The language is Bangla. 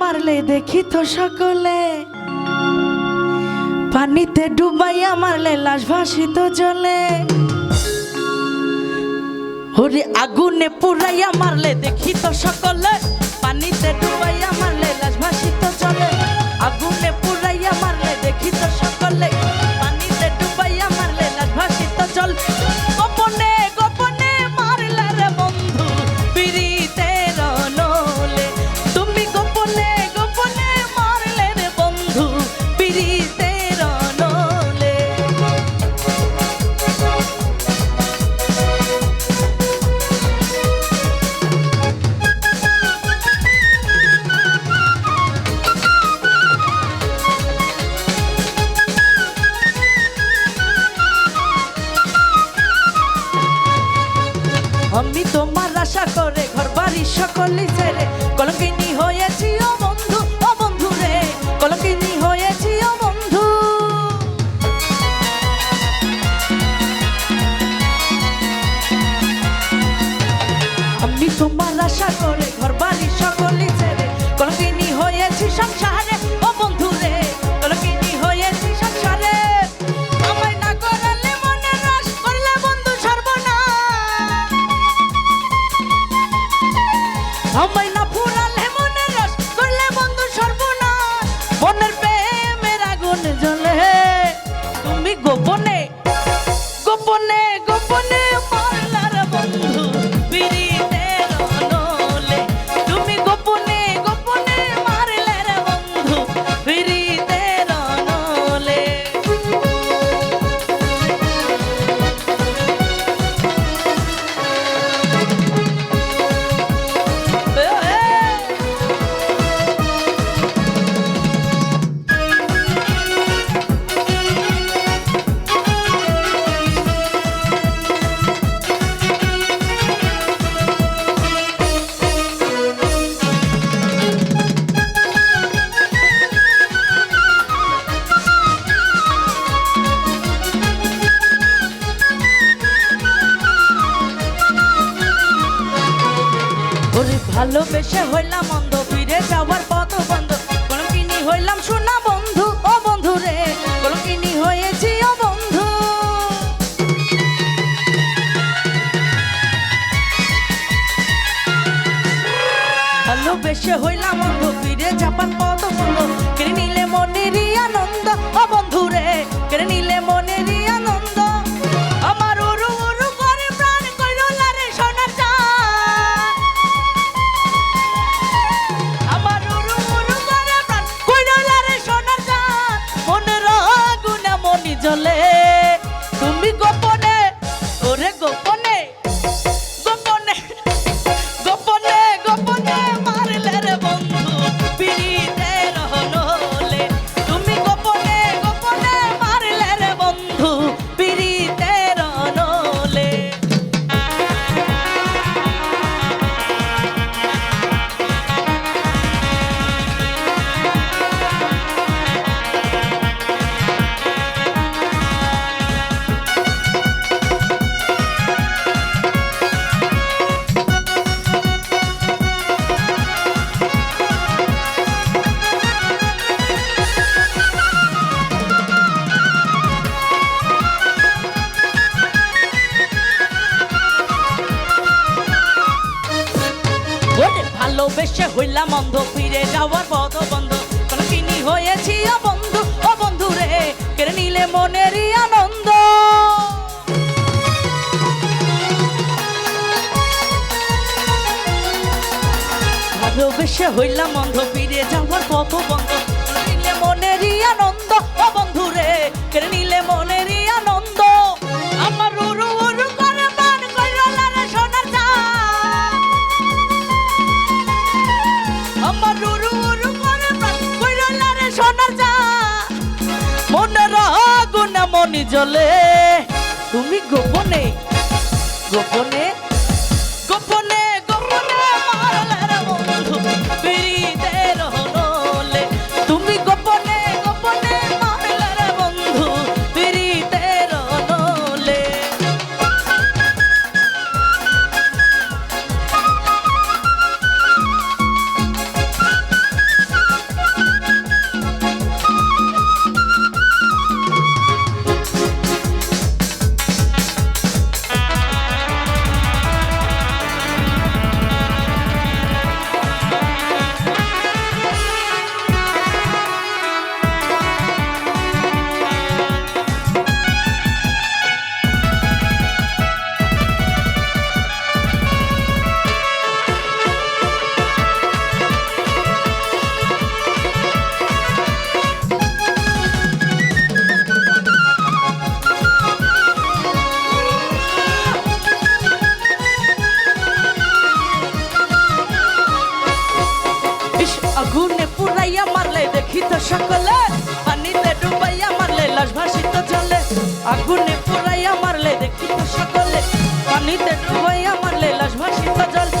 মারলে দেখি তো সকলে। পানিতে ডুবাইয়া মারলে লাশ ভাসিত জলে। হরে আগুনে পুরাইয়া মারলে দেখি তো সকলে। পানিতে ডুবাইয়া মারলে লাশ ভাসিত জলে। আগুনে পুরাইয়া তোমার আশা করে ঘর বাড়ি সকলে ছেড়ে। কলঙ্কিনী হয়েছি ও বন্ধু ও বন্ধু রে। কলঙ্কিনী হয়েছি ও বন্ধু। আমি তোমার আশা করে ঘর বাড়ি সকলে ছেড়ে। কলঙ্কিনী হয়েছি সংসারে সর্বনাশ প্রেমের আগুন জ্বলে। তুমি গোপনে গোপনে গোপনে ওরে ভালোবেসে হইলাম অন্ধ, ফিরে যাওয়ার পথ বন্ধ। কলঙ্কিনী হইলাম সোনা বন্ধু, ও বন্ধু রে। কলঙ্কিনী হয়েছি, ও বন্ধু। ভালোবেসে হইলাম অন্ধ, ফিরে যাবার পথ বন্ধ। কেড়ে নিলে মনেরই আনন্দ ভালোবেসে হইলাম অন্ধ ফিরে যাওয়ার পথ বন্ধ। কিনি হয়েছি ও বন্ধু ও বন্ধু রে, কেড়ে নিলে মনেরই আনন্দ। ভালোবেসে হইলাম অন্ধ ফিরে যাওয়ার পথ বন্ধ। মনি জলে। তুমি গোপনে গোপনে দেখি তো সকলে, পানিতে ডুবাইয়া মারলে লাশ ভাসিত জলে। আগুনে পোড়াইয়া মারলে দেখিত সকলে, পানিতে ডুবাইয়া মারলে লাশ ভাসিত জলে।